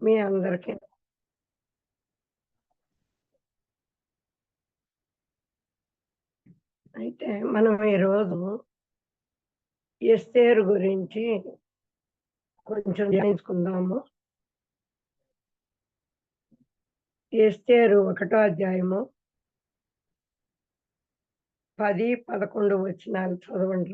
మీ అందరికీ. అయితే మనం ఈరోజు ఎస్తేర్ గురించి కొంచెం ధ్యానించుకుందాము ఎస్తేరు ఒకటో అధ్యాయము పది పదకొండు వచ్చినాలు చదవండి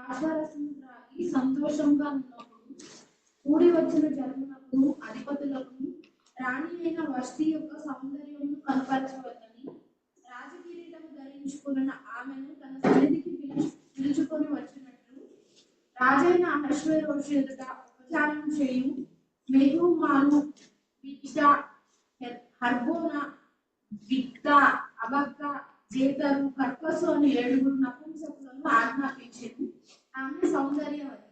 ద్రాక్షారసం త్రాగి సంతోషంగా ఉన్నప్పుడు కూడి వచ్చిన జనములకు అధిపతులకు రాణి అయిన వస్తి యొక్క సౌందర్యమును కనపరచవద్దని రాజకిరీటం ధరించుకున్న ఆమెను తన సన్నిధికి పిలుచు పిలుచుకొని వచ్చినట్లు రాజైన అశ్వరోషు ఎదుట ఉపచారం చేయు మెహుమాను విద్య హర్బోన విక్త అబక్క జేతరు కర్కసు అని ఏడుగురు నపుంసకులను ఆజ్ఞాపించింది ఆమె సౌందర్యవతి.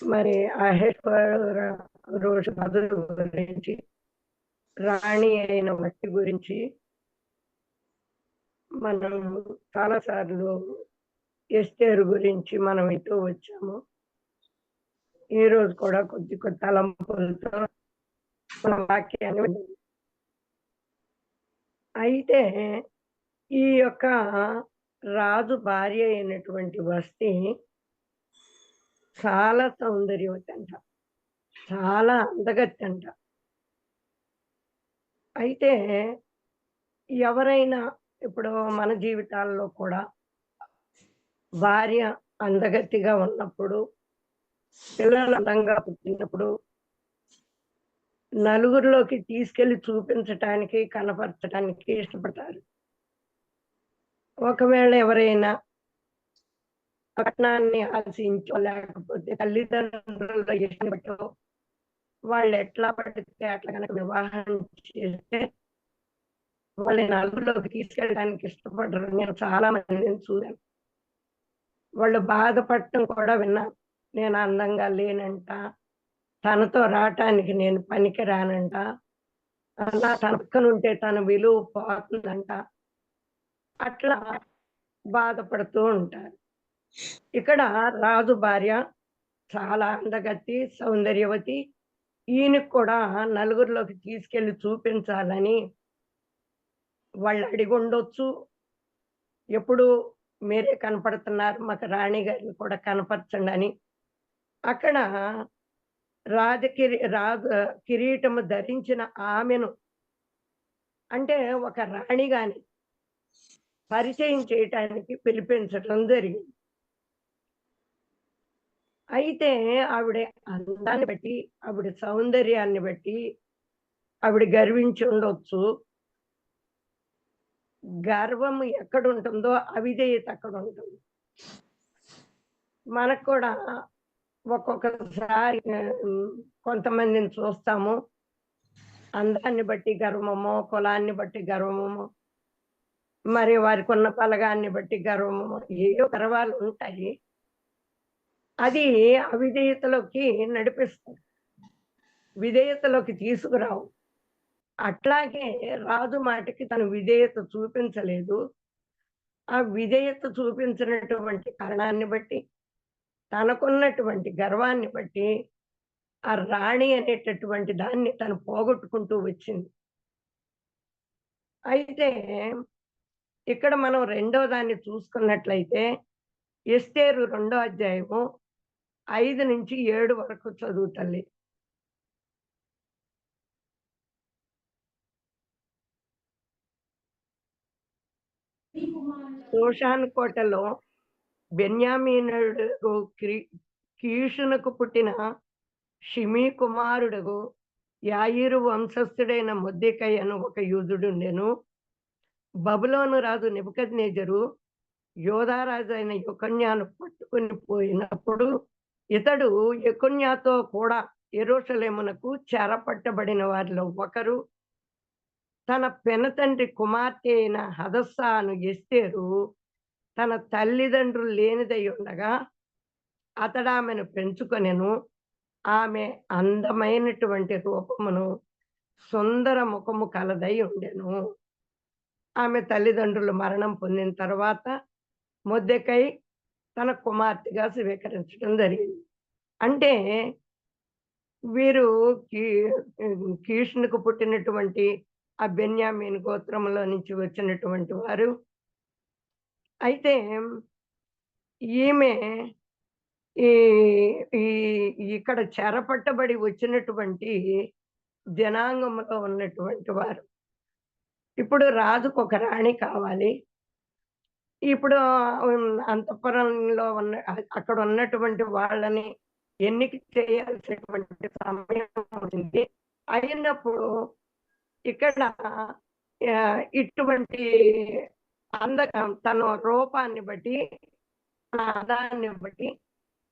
మరి అహేశ్వర రోజు మధురు గురించి రాణి అయిన మట్టి గురించి మనం చాలా సార్లు ఎస్టేరు గురించి మనం ఇటు వచ్చాము. ఈ రోజు కూడా కొద్ది కొద్ది తలంపులతో మన వాక్యాన్ని అయితే ఈ యొక్క రాజు భార్య అయినటువంటి వస్తి చాలా సౌందర్యవతి అంట చాలా అందగత్తి అంట అయితే ఎవరైనా ఇప్పుడు మన జీవితాల్లో కూడా భార్య అందగత్తిగా ఉన్నప్పుడు పిల్లలు అందంగా పుట్టినప్పుడు నలుగురిలోకి తీసుకెళ్ళి చూపించటానికి కనపరచడానికి ఇష్టపడతారు. ఒకవేళ ఎవరైనా పట్టణాన్ని ఆశించో లేకపోతే తల్లిదండ్రుల ఇష్టం బట్టో వాళ్ళు ఎట్లా పడితే అట్లా కనుక వివాహం చేస్తే వాళ్ళని నలుగురిలోకి తీసుకెళ్ళడానికి ఇష్టపడరు. నేను చాలా మందిని చూశాను. వాళ్ళు బాధపడటం కూడా విన్నాను. నేను అందంగా లేనంట తనతో రావటానికి నేను పనికి రానంట నా తన పక్కన ఉంటే తన విలువ పోతుందంట. అట్లా బాధపడుతూ ఉంటారు. ఇక్కడ రాజు భార్య చాలా అందగత్తి సౌందర్యవతి. ఈయనకు కూడా నలుగురిలోకి తీసుకెళ్ళి చూపించాలని వాళ్ళు అడిగి ఉండొచ్చు. ఎప్పుడు మీరే కనపడుతున్నారు మాకు రాణి గారిని కూడా కనపరచండి అని. అక్కడ రాజకిరి రాజు కిరీటము ధరించిన ఆమెను అంటే ఒక రాణి గాని పరిచయం చేయటానికి పిలిపించటం జరిగింది. అయితే ఆవిడ అందాన్ని బట్టి ఆవిడ సౌందర్యాన్ని బట్టి ఆవిడ గర్వించి ఉండొచ్చు. గర్వం ఎక్కడ ఉంటుందో అవిధేయత అక్కడ ఉంటుంది మనకు కూడా ఒక్కొక్కసారి కొంతమందిని చూస్తాము. అందాన్ని బట్టి గర్వమో కులాన్ని బట్టి గర్వమో మరి వారికి ఉన్న పలగాన్ని బట్టి గర్వమో ఏయో గర్వాలు ఉంటాయి. అది అవిధేయతలోకి నడిపిస్తుంది విధేయతలోకి తీసుకురావు. అట్లాగే రాజు మాటకి తను విధేయత చూపించలేదు. ఆ విధేయత చూపించినటువంటి కారణాన్ని బట్టి తనకున్నటువంటి గర్వాన్ని బట్టి ఆ రాణి అనేటటువంటి దాన్ని తను పోగొట్టుకుంటూ వచ్చింది. అయితే ఇక్కడ మనం రెండో దాన్ని చూసుకున్నట్లయితే ఎస్తేరు రెండో అధ్యాయము ఐదు నుంచి ఏడు వరకు చదువు తల్లి. శోషాన్ కోటలో బెన్యామీనుడు కీషునకు పుట్టిన షిమీ కుమారుడు యాయిరు వంశస్థుడైన ముద్దికయ్య అను ఒక యూదుడుండెను. బబులోను రాజు నెబుకద్నేజరు యోధారాజు అయిన యొకన్యాను పట్టుకుని పోయినప్పుడు ఇతడు యకొన్యాతో కూడా ఎరోషలేమునకు చెరపట్టబడిన వారిలో ఒకరు. తన పెనతండ్రి కుమార్తె అయిన హదస్సాను ఎస్తేరు తన తల్లిదండ్రులు లేనిదై ఉండగా అతడు ఆమెను పెంచుకొనెను. ఆమె అందమైనటువంటి రూపమును సుందర ముఖము కలదై ఉండెను. ఆమె తల్లిదండ్రులు మరణం పొందిన తర్వాత మొద్దెకై తన కుమార్తెగా స్వీకరించడం జరిగింది. అంటే వీరు కీ కీష్ణుకు పుట్టినటువంటి ఆ బెన్యామీన్ గోత్రంలో నుంచి వచ్చినటువంటి వారు అయితే ఈమె ఈ ఈ ఇక్కడ చెరపట్టబడి వచ్చినటువంటి జనాంగంలో ఉన్నటువంటి వారు. ఇప్పుడు రాజుకు ఒక రాణి కావాలి. ఇప్పుడు అంతఃపురంలో ఉన్న అక్కడ ఉన్నటువంటి వాళ్ళని ఎన్నిక చేయాల్సినటువంటి సమయం ఉంది అయినప్పుడు ఇక్కడ ఇటువంటి అంద తన రూపాన్ని బట్టి తన అందాన్ని బట్టి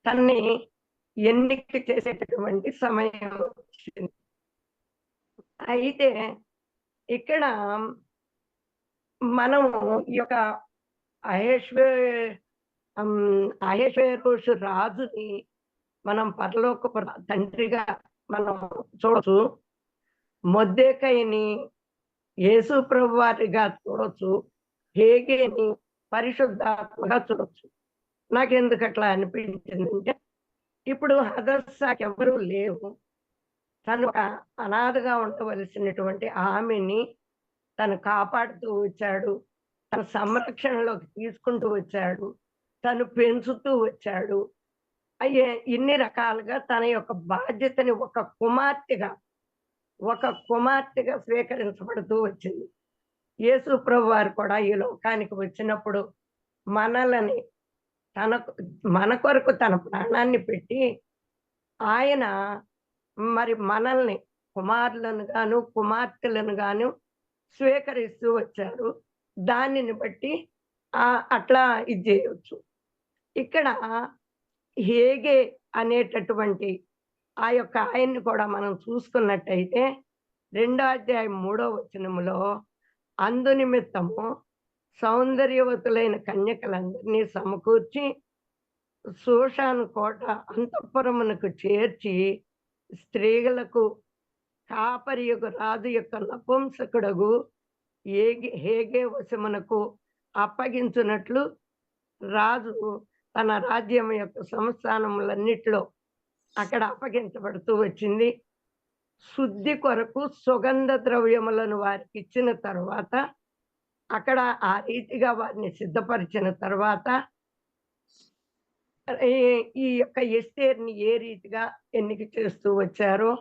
తన్ని ఎన్నిక చేసేటటువంటి సమయం వచ్చింది. అయితే ఇక్కడ మనము ఈ యొక్క అహేశ్వే అహేశ్వరోషు రాజుని మనం పరలోక తండ్రిగా మనం చూడొచ్చు. మొద్దేకైని యేసు ప్రభు వారిగా చూడొచ్చు. హేగేని పరిశుద్ధాత్మగా చూడొచ్చు. నాకెందుకు అట్లా అనిపించిందంటే ఇప్పుడు హదర్సాకి ఎవరూ లేవు తను అనాథగా ఉండవలసినటువంటి ఆమెని తను కాపాడుతూ వచ్చాడు. తన సంరక్షణలోకి తీసుకుంటూ వచ్చాడు. తను పెంచుతూ వచ్చాడు. అయ్యే ఇన్ని రకాలుగా తన యొక్క బాధ్యతని ఒక కుమార్తెగా ఒక కుమార్తెగా స్వీకరించబడుతూ వచ్చింది. యేసు ప్రభు వారు కూడా ఈ లోకానికి వచ్చినప్పుడు మనలని తన మన కొరకు తన ప్రాణాన్ని పెట్టి ఆయన మరి మనల్ని కుమారులను గాను కుమార్తెలను గాను స్వీకరిస్తూ వచ్చారు దానిని బట్టి అట్లా ఇది చేయవచ్చు ఇక్కడ హేగే అనేటటువంటి ఆ యొక్క ఆయన్ని కూడా మనం చూసుకున్నట్టయితే రెండో అధ్యాయం మూడో వచనములో అందు నిమిత్తము సౌందర్యవతులైన కన్యకలందరినీ సమకూర్చి సూషాను కోట అంతఃపురమునకు చేర్చి స్త్రీలకు యొక్క రాజు యొక్క నపుంసకుడగు ఏగి హేగే వశమునకు అప్పగించున్నట్లు రాజు తన రాజ్యం యొక్క సంస్థానములన్నిటిలో అక్కడ అప్పగించబడుతూ వచ్చింది. శుద్ధి కొరకు సుగంధ ద్రవ్యములను వారికి ఇచ్చిన తర్వాత అక్కడ ఆ రీతిగా వారిని సిద్ధపరిచిన తర్వాత ఈ- ఈ యొక్క ఎస్టేర్ని ఏ రీతిగా ఎన్నిక చేస్తూ వచ్చారో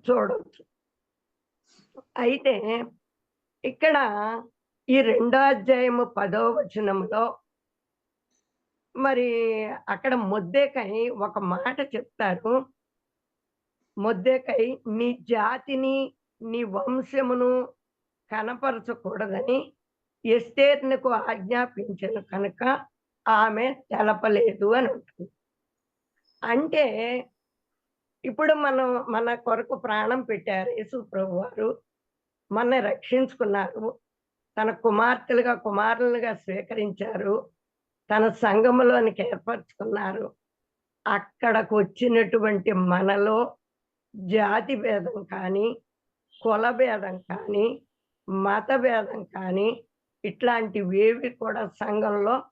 చూడవచ్చు అయితే ఇక్కడ ఈ రెండో అధ్యాయము పదో వచనములో మరి అక్కడ ముద్దేకై ఒక మాట చెప్తారు. ముద్దెకై నీ జాతిని నీ వంశమును కనపరచకూడదని ఎస్టేట్నకు ఆజ్ఞాపించను కనుక ఆమె తెలపలేదు అని ఉంటుంది అంటే ఇప్పుడు మనం మన కొరకు ప్రాణం పెట్టారు యేసు ప్రభు వారు మన రక్షించుకున్నారు తన కుమార్తెలుగా కుమారులుగా స్వీకరించారు తన సంఘములోనికి ఏర్పరచుకున్నారు అక్కడకు వచ్చినటువంటి మనలో జాతి భేదం కానీ కుల భేదం కానీ మత భేదం కానీ ఇట్లాంటివేవి కూడా సంఘంలో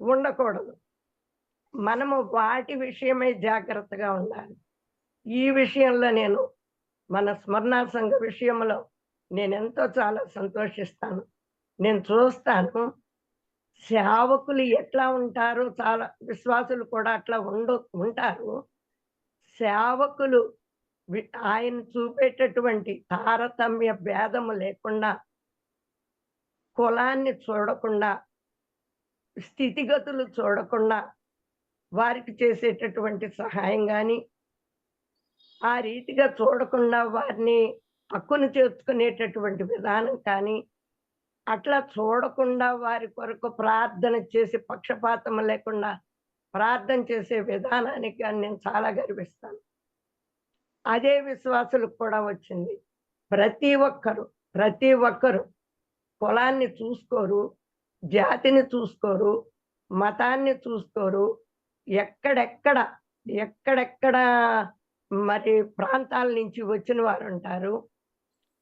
ఉండకూడదు. మనము వాటి విషయమై జాగ్రత్తగా ఉండాలి. ఈ విషయంలో నేను మన స్మరణా సంఘ విషయంలో నేను ఎంతో చాలా సంతోషిస్తాను. నేను చూస్తాను సేవకులు ఎట్లా ఉంటారు చాలా విశ్వాసులు కూడా అట్లా ఉండు ఉంటారు. సేవకులు ఆయన చూపేటటువంటి తారతమ్య భేదము లేకుండా కులాన్ని చూడకుండా స్థితిగతులు చూడకుండా వారికి చేసేటటువంటి సహాయం కానీ ఆ రీతిగా చూడకుండా వారిని హక్కును చేర్చుకునేటటువంటి విధానం కానీ అట్లా చూడకుండా వారి కొరకు ప్రార్థన చేసి పక్షపాతం లేకుండా ప్రార్థన చేసే విధానానికి నేను చాలా గర్విస్తాను. అదే విశ్వాసులకు కూడా వచ్చింది. ప్రతి ఒక్కరు ప్రతి ఒక్కరు కులాన్ని చూసుకోరు జాతిని చూసుకోరు మతాన్ని చూసుకోరు ఎక్కడెక్కడ ఎక్కడెక్కడ మరి ప్రాంతాల నుంచి వచ్చిన వారు ఉంటారు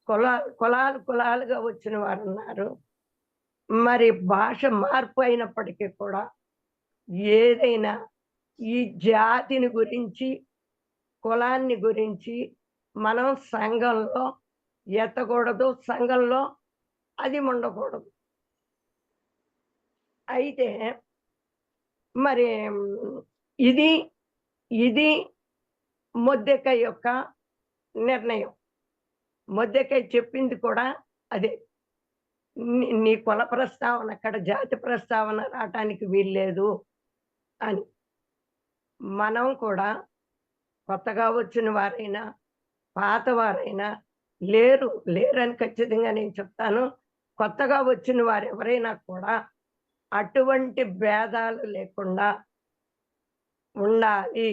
కులా కులాలు కులాలుగా వచ్చిన వారు ఉన్నారు. మరి భాష మార్పు అయినప్పటికీ కూడా ఏదైనా ఈ జాతిని గురించి కులాన్ని గురించి మనం సంఘంలో ఎత్తకూడదు సంఘంలో అది ఉండకూడదు అయితే మరి ఇది ఇది మొద్దెక్క యొక్క నిర్ణయం. మొద్దెకాయ చెప్పింది కూడా అదే. నీ- నీ కుల ప్రస్తావన అక్కడ జాతి ప్రస్తావన రావటానికి వీల్లేదు అని. మనం కూడా కొత్తగా వచ్చిన వారైనా పాత వారైనా లేరు లేరని ఖచ్చితంగా నేను చెప్తాను. కొత్తగా వచ్చిన వారు ఎవరైనా కూడా అటువంటి భేదాలు లేకుండా ఉండాలి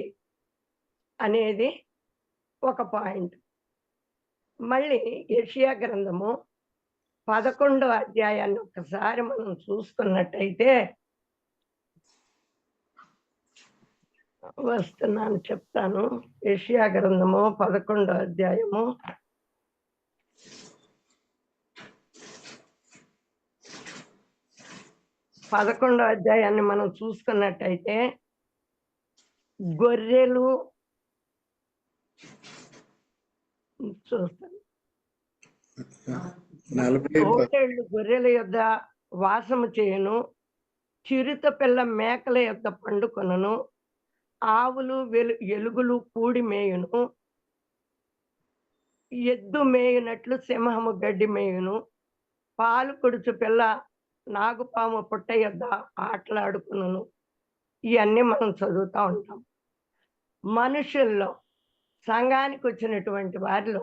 అనేది ఒక పాయింట్. మళ్ళీ యెషయా గ్రంథము పదకొండో అధ్యాయాన్ని ఒకసారి మనం చూసుకున్నట్టయితే వస్తున్నాను చెప్తాను. యెషయా గ్రంథము పదకొండో అధ్యాయము. పదకొండో అధ్యాయాన్ని మనం చూసుకున్నట్టయితే గొర్రెలు చూస్తాను. తోటేళ్ళు గొర్రెల యొద్ద వాసము చేయును చిరుత పిల్ల మేకల యొద్ద పండుకొనను ఆవులు వెలు ఎలుగులు కూడి మేయును. ఎద్దు మేయునట్లు సింహము గడ్డి మేయును. పాలు కుడుచు పిల్ల నాగుపాము పుట్ట యొద్ద ఆటలాడుకును ఇవన్నీ మనం చదువుతూ ఉంటాం. మనుషుల్లో సంఘానికి వచ్చినటువంటి వారిలో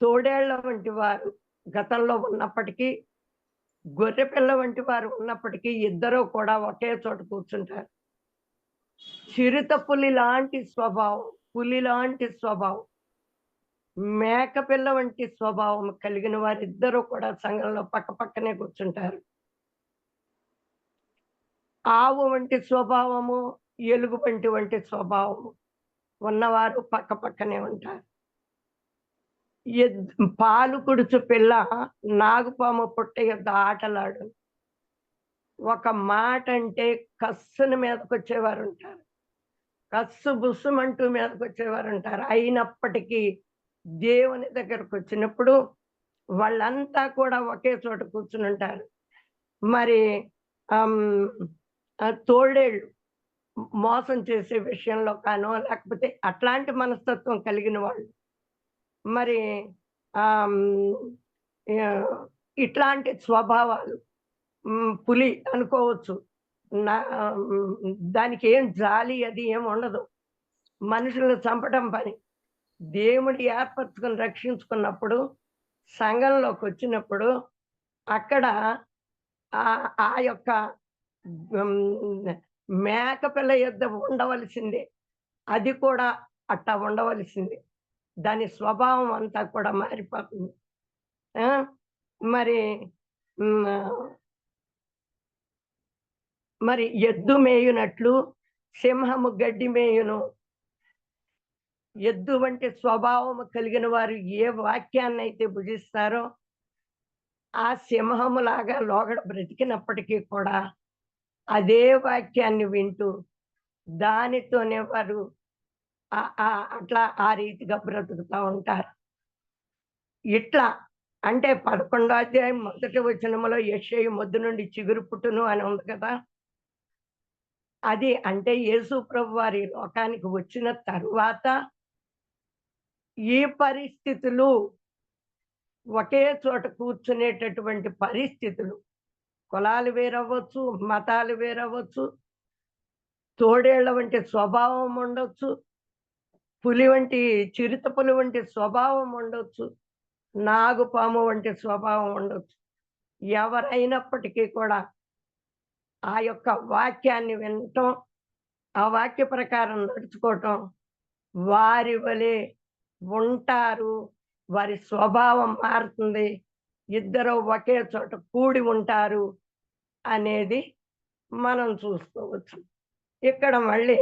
తోడేళ్ళ వంటి వారు గతంలో ఉన్నప్పటికీ గొర్రె పిల్ల వంటి వారు ఉన్నప్పటికీ ఇద్దరూ కూడా ఒకే చోట కూర్చుంటారు. చిరుత పులి లాంటి స్వభావం పులి లాంటి స్వభావం మేకపిల్ల వంటి స్వభావం కలిగిన వారిద్దరూ కూడా సంఘంలో పక్క పక్కనే కూర్చుంటారు. ఆవు వంటి స్వభావము ఎలుగు వంటి వంటి స్వభావము ఉన్నవారు పక్క పక్కనే ఉంటారు. పాలు కుడుచు పిల్ల నాగుపాము పుట్ట యొద్ద ఆటలాడు ఒక మాట అంటే కస్సుని మీదకి వచ్చేవారు ఉంటారు కస్సు బుస్సుమంటూ మీదకి వచ్చేవారు ఉంటారు అయినప్పటికీ దేవుని దగ్గరకు వచ్చినప్పుడు వాళ్ళంతా కూడా ఒకే చోట కూర్చుని ఉంటారు మరి తోడేళ్ళు మోసం చేసే విషయంలో కానో లేకపోతే అట్లాంటి మనస్తత్వం కలిగిన వాళ్ళు. మరి ఇట్లాంటి స్వభావాలు పులి అనుకోవచ్చు. నా దానికి ఏం జాలి అది ఏం ఉండదు. మనుషులను చంపడం పని. దేవుడి ఏర్పరచుకొని రక్షించుకున్నప్పుడు సంఘంలోకి వచ్చినప్పుడు అక్కడ ఆ ఆ యొక్క మేకపిల్ల యుద్ధ ఉండవలసిందే. అది కూడా అట్టా ఉండవలసిందే. దాని స్వభావం అంతా కూడా మారిపోతుంది. మరి మరి ఎద్దు మేయునట్లు సింహము గడ్డి మేయును. ఎద్దు వంటి స్వభావము కలిగిన వారు ఏ వాక్యాన్ని అయితే భుజిస్తారో ఆ సింహములాగా లోగడ బ్రతికినప్పటికీ కూడా అదే వాక్యాన్ని వింటూ దానితోనే వారు ఆ- అట్లా ఆ రీతిగా బ్రతుకుతూ ఉంటారు. ఇట్లా అంటే పదకొండో అధ్యాయం మొదటి వచనములో యెషయి మొద్దు నుండి చిగురు పుట్టును అని ఉంది కదా. అది అంటే యేసు ప్రభు వారి లోకానికి వచ్చిన తరువాత ఈ పరిస్థితులు ఒకే చోట కూర్చునేటటువంటి పరిస్థితులు. కులాలు వేరవ్వచ్చు మతాలు వేరవ్వచ్చు తోడేళ్ళ వంటి స్వభావం ఉండొచ్చు పులి వంటి చిరుత పులి వంటి స్వభావం ఉండొచ్చు నాగుపాము వంటి స్వభావం ఉండొచ్చు. ఎవరైనప్పటికీ కూడా ఆ యొక్క వాక్యాన్ని వినటం ఆ వాక్య ప్రకారం నడుచుకోవటం వారి వలె ఉంటారు వారి స్వభావం మారుతుంది ఇద్దరు ఒకే చోట కూడి ఉంటారు అనేది మనం చూసుకోవచ్చు. ఇక్కడ మళ్ళీ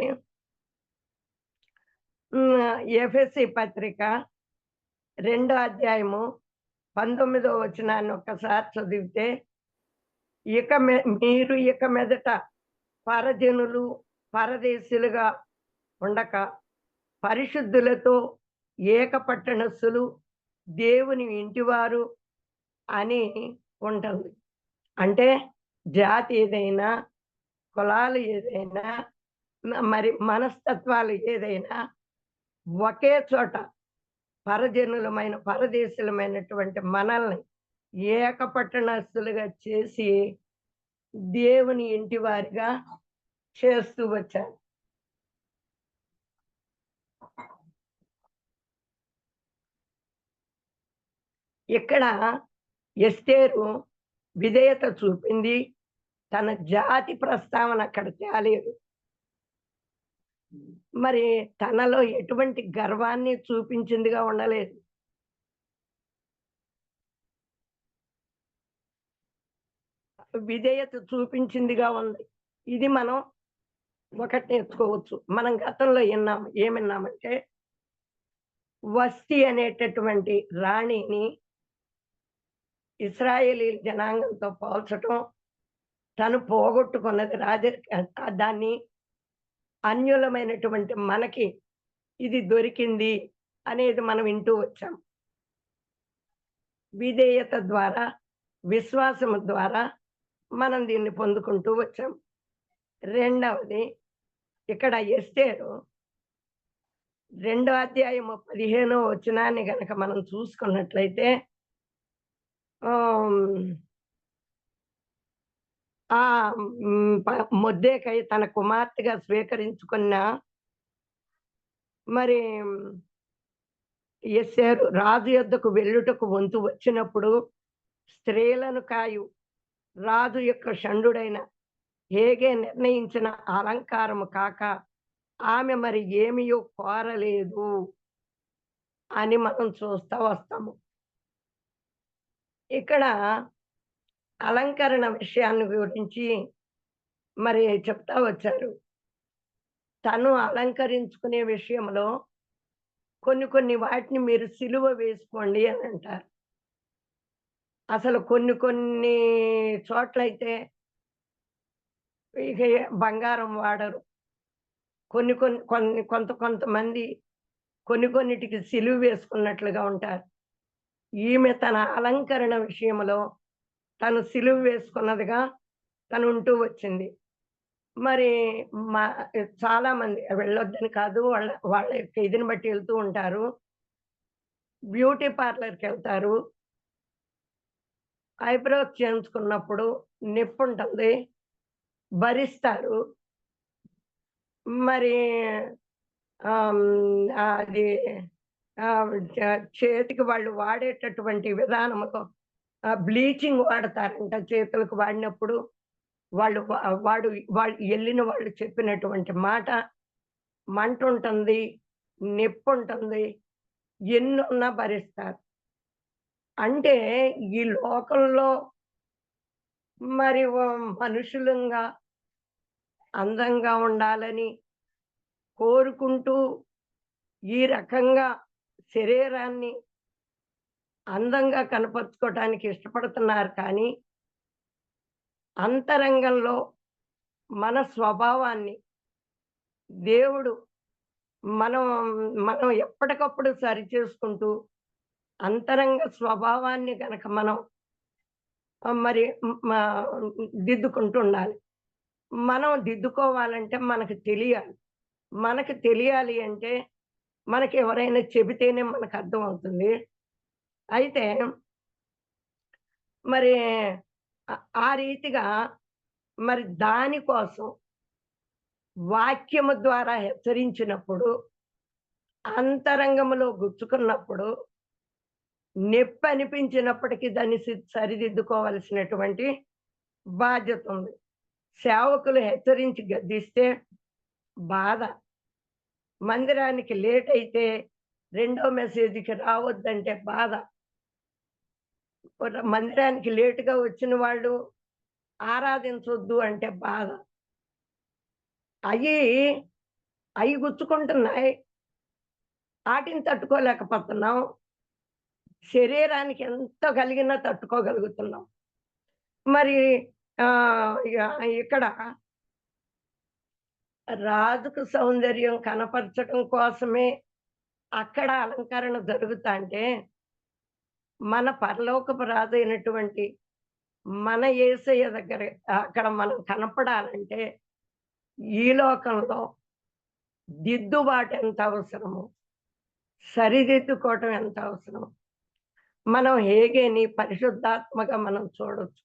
ఎఫ్ఎస్సి పత్రిక రెండో అధ్యాయము పంతొమ్మిదో వచనాన్ని ఒక్కసారి చదివితే ఇక మె- మీరు ఇక మెదట పరజనులు పరదేశులుగా ఉండక పరిశుద్ధులతో ఏకపట్టణస్సులు దేవుని ఇంటివారు అని ఉంటుంది. అంటే జాతి ఏదైనా కులాలు ఏదైనా మరి మనస్తత్వాలు ఏదైనా ఒకే చోట పరజనులమైన పరదేశులమైనటువంటి మనల్ని ఏకపట్టణస్తులుగా చేసి దేవుని ఇంటి వారిగా చేస్తూ వచ్చారు. ఇక్కడ ఎస్తేరు విధేయత చూపింది తన జాతి ప్రస్తావన అక్కడ తేలేదు. మరి తనలో ఎటువంటి గర్వాన్ని చూపించిందిగా ఉండలేదు. విధేయత చూపించిందిగా ఉంది. ఇది మనం ఒకటి నేర్చుకోవచ్చు. మనం గతంలో విన్నాం ఏమిన్నామంటే వస్తి అనేటటువంటి రాణిని ఇస్రాయేలీ జనాంగంతో పోల్చటం తను పోగొట్టుకున్నది రాజ దాన్ని అన్యులమైనటువంటి మనకి ఇది దొరికింది అనేది మనం వింటూ వచ్చాం. విధేయత ద్వారా విశ్వాసము ద్వారా మనం దీన్ని పొందుకుంటూ వచ్చాం. రెండవది ఇక్కడ ఎస్తేరు రెండో అధ్యాయము పదిహేనో వచనాన్ని గనక మనం చూసుకున్నట్లయితే ఆ మొద్దేకై తన కుమార్తెగా స్వీకరించుకున్న మరి ఎస్సారు రాజు యొద్దకు వెళ్ళుటకు వంతు వచ్చినప్పుడు స్త్రీలను కాయు రాజు యొక్క షండుడైన హేగే నిర్ణయించిన అలంకారము కాక ఆమె మరి ఏమియో కోరలేదు అని మనం చూస్తూ వస్తాము. ఇక్కడ అలంకరణ విషయాన్ని గురించి మరి చెప్తా వచ్చారు. తను అలంకరించుకునే విషయంలో కొన్ని కొన్ని వాటిని మీరు సిలువ వేసుకోండి అని అంటారు. అసలు కొన్ని కొన్ని చోట్లయితే ఇక బంగారం వాడరు. కొన్ని కొన్ని కొన్ని కొంత కొంతమంది కొన్ని కొన్నిటికి సిలువ వేసుకున్నట్లుగా ఉంటారు. ఈమె తన అలంకరణ విషయంలో తను సిలువ వేసుకున్నదిగా తను ఉంటూ వచ్చింది. మరి మా చాలామంది వెళ్ళొద్దని కాదు వాళ్ళ వాళ్ళ యొక్క ఇదిని బట్టి వెళ్తూ ఉంటారు. బ్యూటీ పార్లర్కి వెళ్తారు. ఐబ్రోస్ చేయించుకున్నప్పుడు నొప్పి ఉంటుంది భరిస్తారు. మరి అది చేతికి వాళ్ళు వాడేటటువంటి విధానంలో బ్లీచింగ్ వాడతారంట చేతులకు వాడినప్పుడు. వాళ్ళు వాడు వాళ్ళు వెళ్ళిన వాళ్ళు చెప్పినటువంటి మాట మంట ఉంటుంది నొప్పి ఉంటుంది ఎన్నున్నా భరిస్తారు. అంటే ఈ లోకంలో మరి మనుషులంగా అందంగా ఉండాలని కోరుకుంటూ ఈ రకంగా శరీరాన్ని అందంగా కనపరుచుకోవటానికి ఇష్టపడుతున్నారు కానీ అంతరంగంలో మన స్వభావాన్ని దేవుడు మనం మనం ఎప్పటికప్పుడు సరి చేసుకుంటూ అంతరంగ స్వభావాన్ని కనుక మనం మరి మ- దిద్దుకుంటూ ఉండాలి మనం దిద్దుకోవాలంటే మనకు తెలియాలి. మనకు తెలియాలి అంటే మనకి ఎవరైనా చెబితేనే మనకు అర్థం అవుతుంది అయితే మరి ఆ- ఆ రీతిగా మరి దానికోసం వాక్యము ద్వారా హెచ్చరించినప్పుడు అంతరంగములో గుచ్చుకున్నప్పుడు నొప్పి అనిపించినప్పటికీ దాన్ని సరిదిద్దుకోవాల్సినటువంటి సరిదిద్దుకోవలసినటువంటి బాధ్యత ఉంది. సేవకులు హెచ్చరించి గద్దిస్తే బాధ. మందిరానికి లేట్ అయితే రెండో మెసేజ్కి రావద్దంటే బాధ. మందిరానికి లేటుగా వచ్చిన వాళ్ళు ఆరాధించొద్దు అంటే బాధ. అవి అవి గుచ్చుకుంటున్నాయి. వాటిని తట్టుకోలేకపోతున్నాం. శరీరానికి ఎంత కలిగినా తట్టుకోగలుగుతున్నాం. మరి ఇక- ఇక్కడ రాజుకు సౌందర్యం కనపరచడం కోసమే అక్కడ అలంకరణ జరుగుతా అంటే మన పరలోకపు రాజు అయినటువంటి మన ఏసయ్య దగ్గర అక్కడ మనం కనపడాలంటే ఈ లోకంలో దిద్దుబాటు ఎంత అవసరము సరిదిద్దుకోవటం ఎంత అవసరము మనం హేగేని పరిశుద్ధాత్మగా మనం చూడొచ్చు.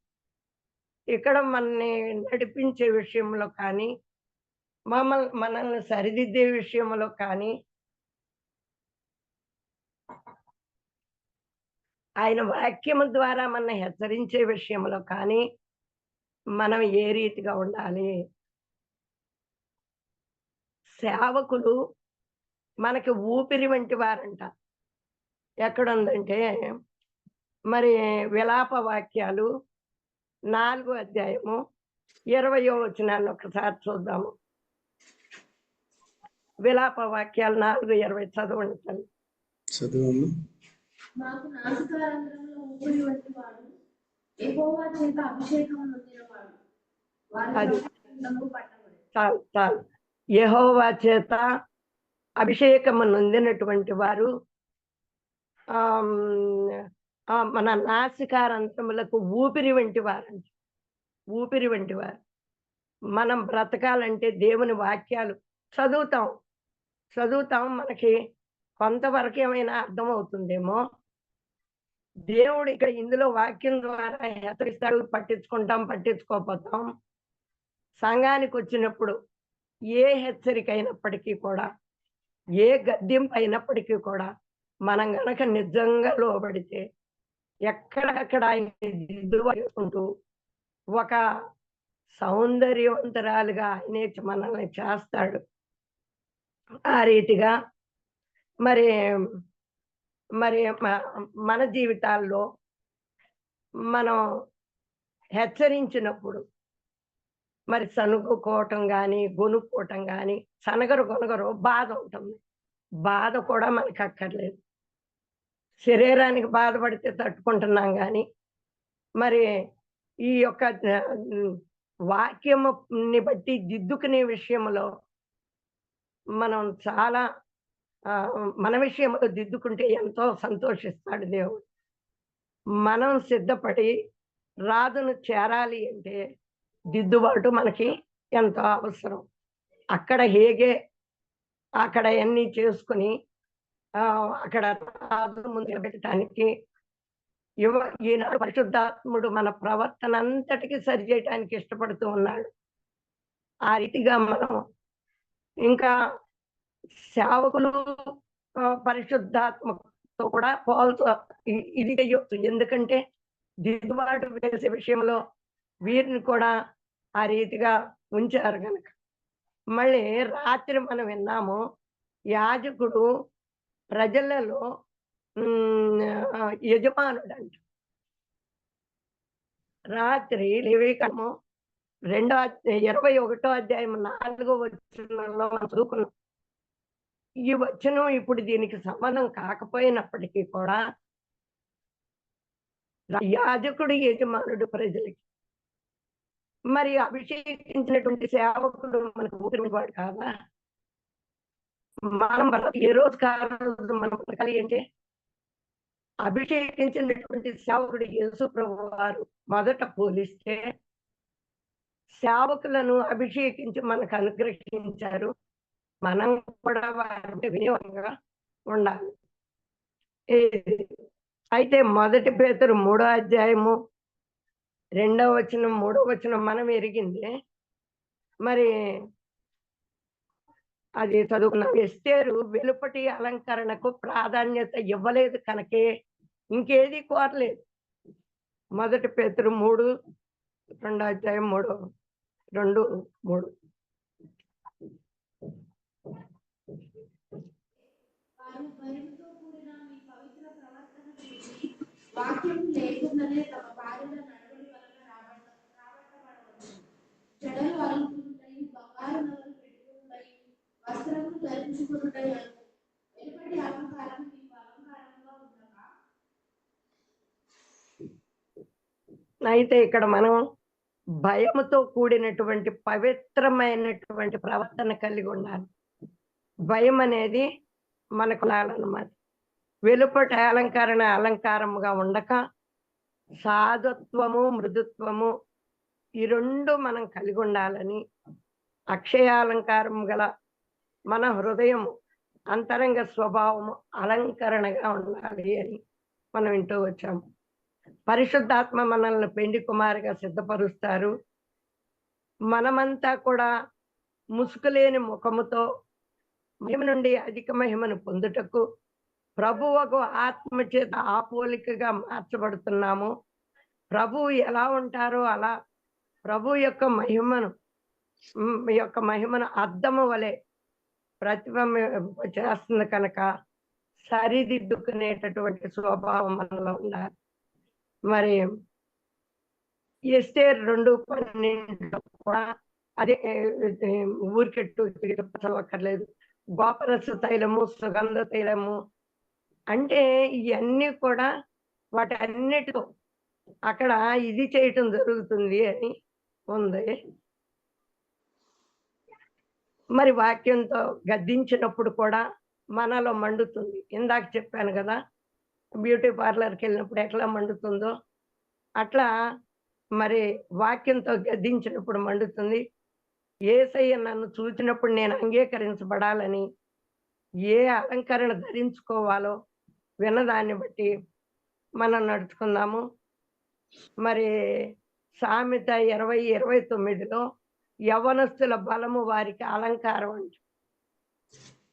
ఇక్కడ మనని నడిపించే విషయంలో కానీ మమ్మల్ని మనల్ని సరిదిద్దే విషయంలో కానీ ఆయన వాక్యము ద్వారా మన హెచ్చరించే విషయంలో కానీ మనం ఏ రీతిగా ఉండాలి? సేవకులు మనకి ఊపిరి వంటి వారంట. ఎక్కడుందంటే మరి విలాప వాక్యాలు నాలుగో అధ్యాయము ఇరవయో వచనాన్ని ఒకసారి చూద్దాము. విలాప వాక్యాలు నాలుగు ఇరవై చదవండి తల్లి. చదువమ్మ మాకు నాసికారంధ్రంలో ఊపిరి వంటి వాడు యెహోవా చేత అభిషేకం నొందినవాడు వారి అది. చాలు చాలు. యెహోవా చేత అభిషేకము నొందినటువంటి వారు మన నాసికారంతములకు ఊపిరి వంటి వారంట ఊపిరి వంటి వారు. మనం బ్రతకాలంటే దేవుని వాక్యాలు చదువుతాం. చదువుతాం మనకి కొంతవరకు ఏమైనా అర్థం అవుతుందేమో దేవుడు ఇక్కడ ఇందులో వాక్యం ద్వారా హెచ్చరిస్తాడు పట్టించుకుంటాం పట్టించుకోపోతాం సంఘానికి వచ్చినప్పుడు ఏ హెచ్చరిక అయినప్పటికీ కూడా ఏ గద్యం అయినప్పటికీ కూడా మనం గనక నిజంగా లోబడితే ఎక్కడెక్కడ ఆయన ఒక సౌందర్యవంతరాలుగా ఆయనే మనల్ని చేస్తాడు. ఆ రీతిగా మరి మరి మన జీవితాల్లో మనం హెచ్చరించినప్పుడు మరి సనుగుకోవటం కానీ గొనుక్కోవటం కానీ సనగరు గొనగరు బాధ ఉంటుంది బాధ కూడా మనకు అక్కర్లేదు శరీరానికి బాధపడితే తట్టుకుంటున్నాం కానీ మరి ఈ యొక్క వాక్యముని బట్టి దిద్దుకునే విషయంలో మనం చాలా మన విషయంలో దిద్దుకుంటే ఎంతో సంతోషిస్తాడు దేవుడు. మనం సిద్ధపడి రాజును చేరాలి అంటే దిద్దుబాటు మనకి ఎంతో అవసరం. అక్కడ హేగే అక్కడ అన్నీ చేసుకుని అక్కడ ముందు పెట్టడానికి యువ ఈనాడు పరిశుద్ధాత్ముడు మన ప్రవర్తన అంతటికి సరి చేయడానికి ఇష్టపడుతూ ఉన్నాడు. ఆ రీతిగా మనం ఇంకా సేవకులు పరిశుద్ధాత్మతో కూడా పోల్చు ఇది చేయొచ్చు ఎందుకంటే దిద్దుబాటు వేసే విషయంలో వీరిని కూడా ఆ రీతిగా ఉంచారు కనుక మళ్ళీ రాత్రి మనం విన్నాము యాజకుడు ప్రజలలో ఉమ్, యజమానుడు అంట రాత్రి లేవికము రెండో ఇరవై ఒకటో అధ్యాయం నాలుగో వచనంలో మనం చదువుకున్నాం. ఈ వచనం ఇప్పుడు దీనికి సంబంధం కాకపోయినప్పటికీ కూడా యాజకుడు యజమానుడు ప్రజలకి మరి అభిషేకించినటువంటి సేవకుడు మనకు ఊపిరివాడు కాదా? మనం ఏ రోజు కారణం మనం బ్రతకాలి అంటే అభిషేకించినటువంటి సేవకుడు యేసు ప్రభు వారు మొదట పోలిస్తే సేవకులను అభిషేకించి మనకు అనుగ్రహించారు. మనం కూడా వారి వినియోగంగా ఉండాలి. అయితే మొదటి పేతురు మూడో అధ్యాయము రెండవ వచనం మూడో వచనం మనం ఎరిగింది మరి అది చదువుకున్నాం ఎస్తేరు వెలుపటి అలంకరణకు ప్రాధాన్యత ఇవ్వలేదు కనుకే ఇంకేది కోరలేదు. మొదటి పేతురు మూడు రెండో అధ్యాయం మూడు రెండు మూడు. వాక్యం లేకుండానే తమ భార్యలను అయితే ఇక్కడ మనం భయముతో కూడినటువంటి పవిత్రమైనటువంటి ప్రవర్తన కలిగి ఉండాలి. భయం అనేది మనకు ఉండాలన్నమాట వెలుపట అలంకరణ అలంకారముగా ఉండక సాధుత్వము మృదుత్వము ఈ రెండు మనం కలిగి ఉండాలని అక్షయాలంకారం గల మన హృదయము అంతరంగ స్వభావము అలంకరణగా ఉండాలి అని మనం వింటూ వచ్చాము. పరిశుద్ధాత్మ మనల్ని పెండి కుమారుగా సిద్ధపరుస్తారు. మనమంతా కూడా ముసుగులేని ముఖముతో మహిమ నుండి అధిక మహిమను పొందుటకు ప్రభువకు ఆత్మ చేత ఆపోలికగా మార్చబడుతున్నాము. ప్రభువు ఎలా ఉంటారో అలా ప్రభు యొక్క మహిమను యొక్క మహిమను అద్దము వలె ప్రతిబింబ చేస్తుంది కనుక సరిదిద్దుకునేటటువంటి స్వభావం మనలో ఉండాలి. మరి ఎస్టేర్ రెండు పన్నెండు కూడా అదే ఊరికెట్టు చదవక్కర్లేదు గోపరస తైలము సుగంధ తైలము అంటే ఇవన్నీ కూడా వాటి అన్నిటితో అక్కడ ఇది చేయటం జరుగుతుంది అని ఉంది. మరి వాక్యంతో గద్దించినప్పుడు కూడా మనలో మండుతుంది. ఇందాక చెప్పాను కదా బ్యూటీ పార్లర్కి వెళ్ళినప్పుడు ఎట్లా మండుతుందో అట్లా మరి వాక్యంతో గద్దించినప్పుడు మండుతుంది. ఏసయ్య నన్ను చూసినప్పుడు నేను అంగీకరించబడాలని ఏ అలంకరణ ధరించుకోవాలో విన్నదాన్ని బట్టి మనం నడుచుకుందాము. మరి సామెత ఇరవై ఇరవై తొమ్మిదిలో యవనస్తుల బలము వారికి అలంకారం అంట.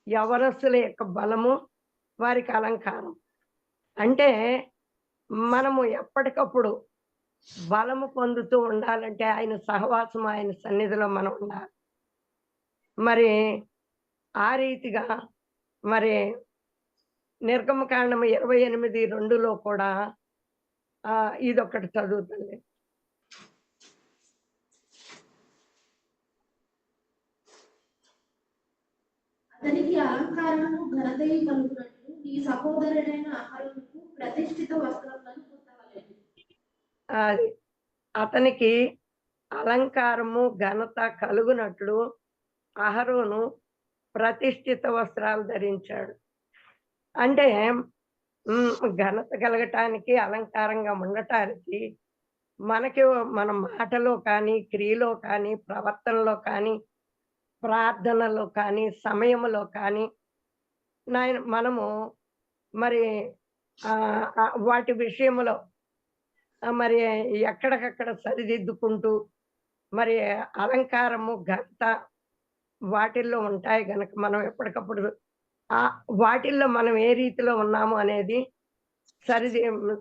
యవనస్తుల యొక్క బలము వారికి అలంకారం. అంటే మనము ఎప్పటికప్పుడు బలము పొందుతూ ఉండాలంటే ఆయన సహవాసం ఆయన సన్నిధిలో మనం ఉండాలి. మరి ఆ రీతిగా మరి నిర్గమకాండము ఇరవై ఎనిమిది రెండులో కూడా ఆ ఇదొకటి చదువుతుంది. అతనికి అలంకారము ఘనతయు కలుగునట్లు నీ సహోదరుడైన అహరోనుకు ప్రతిష్ఠిత వస్త్రములను పొందవలెను అది అతనికి అలంకారము ఘనత కలుగునట్లు అహరోను ప్రతిష్ఠిత వస్త్రాలు ధరించాడు. అంటే ఘనత కలగటానికి అలంకారంగా ఉండటానికి మనకి మన మాటలో కానీ క్రియలో కానీ ప్రవర్తనలో కానీ ప్రార్థనలో కానీ సమయంలో కానీ నాయన మనము మరి వాటి విషయంలో మరి ఎక్కడికక్కడ సరిదిద్దుకుంటూ మరి అలంకారము ఘనత వాటిల్లో ఉంటాయి గనక మనం ఎప్పటికప్పుడు ఆ వాటిల్లో మనం ఏ రీతిలో ఉన్నాము అనేది సరి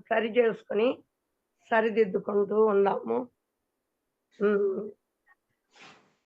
సరి చేసుకొని సరిదిద్దుకుంటూ ఉన్నాము. ఉమ్,